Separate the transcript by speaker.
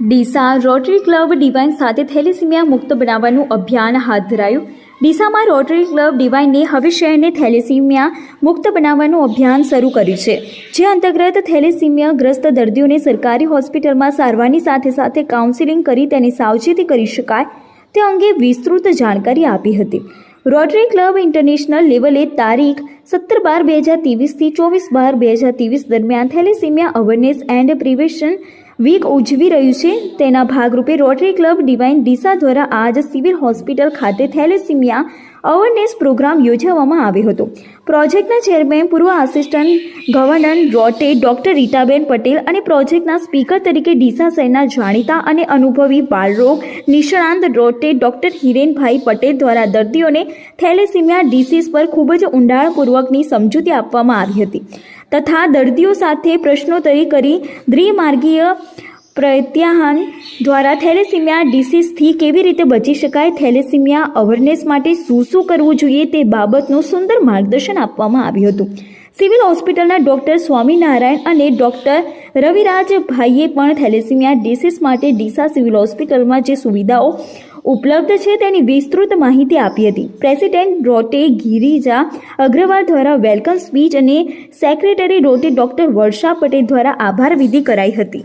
Speaker 1: Deesa rotary club divine સાથે thalassaemia મુક્ત બનાવવાનું અભિયાન હાથ ધરાયું. ડીસામાં રોટરી ક્લબ ડિવાઈને હવે શહેરને થેલેસીમિયા મુક્ત બનાવવાનું અભિયાન શરૂ કર્યું છે. જે અંતર્ગત થેલેસીમિયા ગ્રસ્ત દર્દીઓને સરકારી હોસ્પિટલમાં સારવારની સાથે સાથે કાઉન્સિલિંગ કરી તેની સાવચેતી કરી શકાય તે અંગે વિસ્તૃત જાણકારી આપી હતી. રોટરી ક્લબ ઇન્ટરનેશનલ લેવલે તારીખ સત્તર બાર બે હજાર ત્રેવીસથી ચોવીસ બાર બે હજાર ત્રેવીસ દરમિયાન thalassemia awareness and prevention week ઉજવી રહ્યું છે. તેના ભાગરૂપે રોટરી ક્લબ ડિવાઇન ડીસા દ્વારા આજ સિવિલ હોસ્પિટલ ખાતે થેલેસીમિયા અવેરનેસ પ્રોગ્રામ યોજવામાં આવ્યો હતો. પ્રોજેક્ટના ચેરમેન, પૂર્વ આસિસ્ટન્ટ ગવર્નર રોટે ડોક્ટર રીટાબેન પટેલ અને પ્રોજેક્ટના સ્પીકર તરીકે ડીસા શહેરના જાણીતા અને અનુભવી બાળરોગ નિષ્ણાંત રોટે ડોક્ટર હિરેનભાઈ પટેલ દ્વારા દર્દીઓને થેલેસીમિયા ડિસીઝ પર ખૂબ જ ઊંડાણપૂર્વકની સમજૂતી આપવામાં આવી હતી. તથા દર્દીઓ સાથે પ્રશ્નોત્તરી કરી દ્વિમાર્ગીય પ્રત્યાહન દ્વારા થેલેસીમિયા ડિસીઝથી કેવી રીતે બચી શકાય, થેલેસીમિયા અવેરનેસ માટે શું શું કરવું જોઈએ તે બાબતનું સુંદર માર્ગદર્શન આપવામાં આવ્યું હતું. સિવિલ હોસ્પિટલના ડૉક્ટર સ્વામિનારાયણ અને ડૉક્ટર રવિરાજભાઈએ પણ થેલેસીમિયા ડિસીઝ માટે ડીસા સિવિલ હોસ્પિટલમાં જે સુવિધાઓ ઉપલબ્ધ છે તેની વિસ્તૃત માહિતી આપી હતી. પ્રેસિડેન્ટ રોટે ગિરિજા અગ્રવાલ દ્વારા વેલકમ સ્પીચ અને સેક્રેટરી રોટે ડૉક્ટર વર્ષા પટેલ દ્વારા આભાર વિધિ કરાઈ હતી.